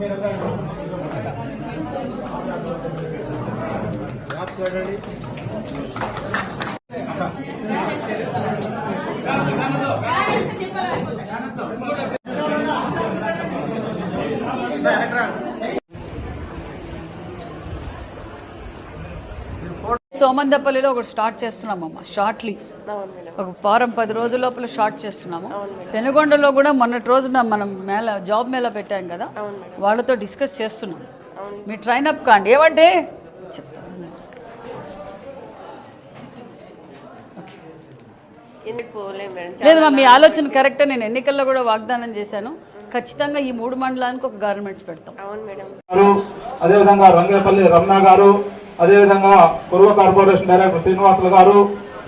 आप సోమందపల్లిలో ఒకటి start చేస్తున్నామమ్మా shortly ఒక వారం పది రోజుల లోపల స్టార్ట్ చేస్తున్నాము. పెనుగొండలో కూడా మొన్నటి రోజున మనం మేళ జాబ్ మేళ పెట్టాం కదా. వాళ్ళతో డిస్కస్ చేస్తున్నాం. మీ ట్రైన్ అప్ కాండి. ఏమంటే లేదు మా ఆలోచన కరెక్టే. నేను ఎన్నికల్లో కూడా వాగ్దానం చేశాను. ఖచ్చితంగా ఈ మూడు మండలానికి ఒక గవర్నమెంట్ పెడతాం. అవును మేడం. గారు అదేవిధంగా రంగేపల్లి రమణ గారు అదేవిధంగా పూర్వ కార్పొరేషన్ డైరెక్టర్ శ్రీనివాసులు గారు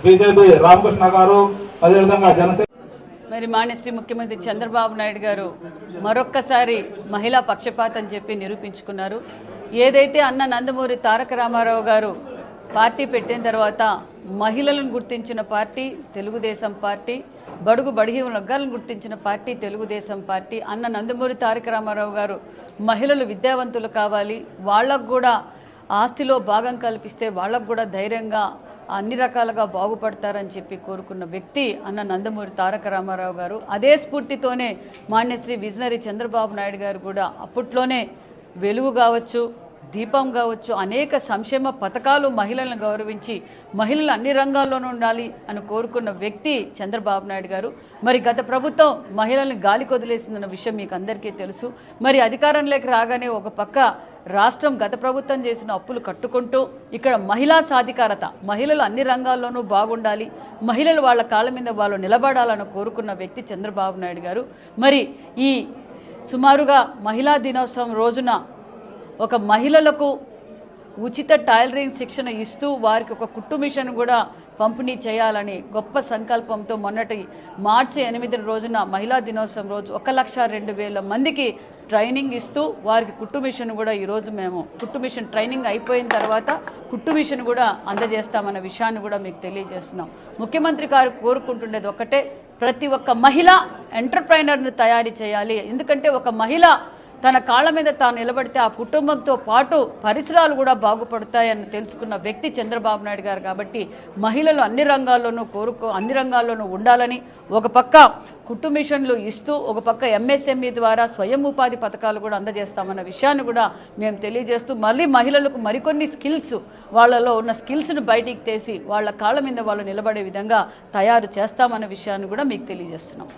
బీజేపీ రామకృష్ణ గారు అదేవిధంగా జనసేన మరి మాన్యశ్రీ ముఖ్యమంత్రి చంద్రబాబు నాయుడు గారు మరొక్కసారి మహిళా పక్షపాతం చెప్పి నిరూపించుకున్నారు. ఏదైతే అన్న నందమూరి తారక రామారావు గారు పార్టీ పెట్టిన తర్వాత మహిళలను గుర్తించిన పార్టీ తెలుగుదేశం పార్టీ బడుగు బడిగి వర్గాలను గుర్తించిన పార్టీ తెలుగుదేశం పార్టీ అన్న నందమూరి తారక రామారావు గారు మహిళలు విద్యావంతులు కావాలి వాళ్ళకు కూడా ఆస్తిలో భాగం కల్పిస్తే వాళ్ళకు కూడా ధైర్యంగా అన్ని రకాలుగా బాగుపడతారని చెప్పి కోరుకున్న వ్యక్తి అన్న నందమూరి తారక రామారావు గారు. అదే స్ఫూర్తితోనే మాన్యశ్రీ విజనరీ చంద్రబాబు నాయుడు గారు కూడా అప్పట్లోనే వెలుగు కావచ్చు దీపం కావచ్చు అనేక సంక్షేమ పథకాలు మహిళలను గౌరవించి మహిళలు అన్ని రంగాల్లోనూ ఉండాలి అని కోరుకున్న వ్యక్తి చంద్రబాబు నాయుడు గారు. మరి గత ప్రభుత్వం మహిళల్ని గాలి కొదిలేసిందన్న విషయం మీకు అందరికీ తెలుసు. మరి అధికారంలోకి రాగానే ఒక పక్క రాష్ట్రం గత ప్రభుత్వం చేసిన అప్పులు కట్టుకుంటూ ఇక్కడ మహిళా సాధికారత మహిళలు అన్ని రంగాల్లోనూ బాగుండాలి మహిళలు వాళ్ళ కాళ్ళ మీద వాళ్ళు నిలబడాలని కోరుకున్న వ్యక్తి చంద్రబాబు నాయుడు గారు. మరి ఈ సుమారుగా మహిళా దినోత్సవం రోజున ఒక మహిళలకు ఉచిత టైలరింగ్ శిక్షణ ఇస్తూ వారికి ఒక కుట్టు మిషన్ కూడా పంపిణీ చేయాలని గొప్ప సంకల్పంతో మొన్నటి మార్చి ఎనిమిది రోజున మహిళా దినోత్సవం రోజు ఒక లక్ష రెండు వేల మందికి ట్రైనింగ్ ఇస్తూ వారికి కుట్టు మిషన్ కూడా ఈరోజు మేము కుట్టు మిషన్ ట్రైనింగ్ అయిపోయిన తర్వాత కుట్టు మిషన్ కూడా అందజేస్తామన్న విషయాన్ని కూడా మీకు తెలియజేస్తున్నాం. ముఖ్యమంత్రి గారు కోరుకుంటుండేది ఒకటే ప్రతి ఒక్క మహిళ ఎంటర్ప్రైనర్ను తయారు చేయాలి. ఎందుకంటే ఒక మహిళ తన కాళ్ళ మీద తాను నిలబడితే ఆ కుటుంబంతో పాటు పరిసరాలు కూడా బాగుపడతాయని తెలుసుకున్న వ్యక్తి చంద్రబాబు నాయుడు గారు కాబట్టి మహిళలు అన్ని రంగాల్లోనూ కోరుకో అన్ని రంగాల్లోనూ ఉండాలని ఒక పక్క కుట్టు మిషన్లు ఇస్తూ ఒక పక్క ఎంఎస్ఎంఈ ద్వారా స్వయం ఉపాధి పథకాలు కూడా అందజేస్తామన్న విషయాన్ని కూడా మేము తెలియజేస్తూ మళ్ళీ మహిళలకు మరికొన్ని స్కిల్స్ వాళ్ళలో ఉన్న స్కిల్స్ను బయటికి తీసి వాళ్ళ కాళ్ళ మీద వాళ్ళు నిలబడే విధంగా తయారు చేస్తామన్న విషయాన్ని కూడా మీకు తెలియజేస్తున్నాం.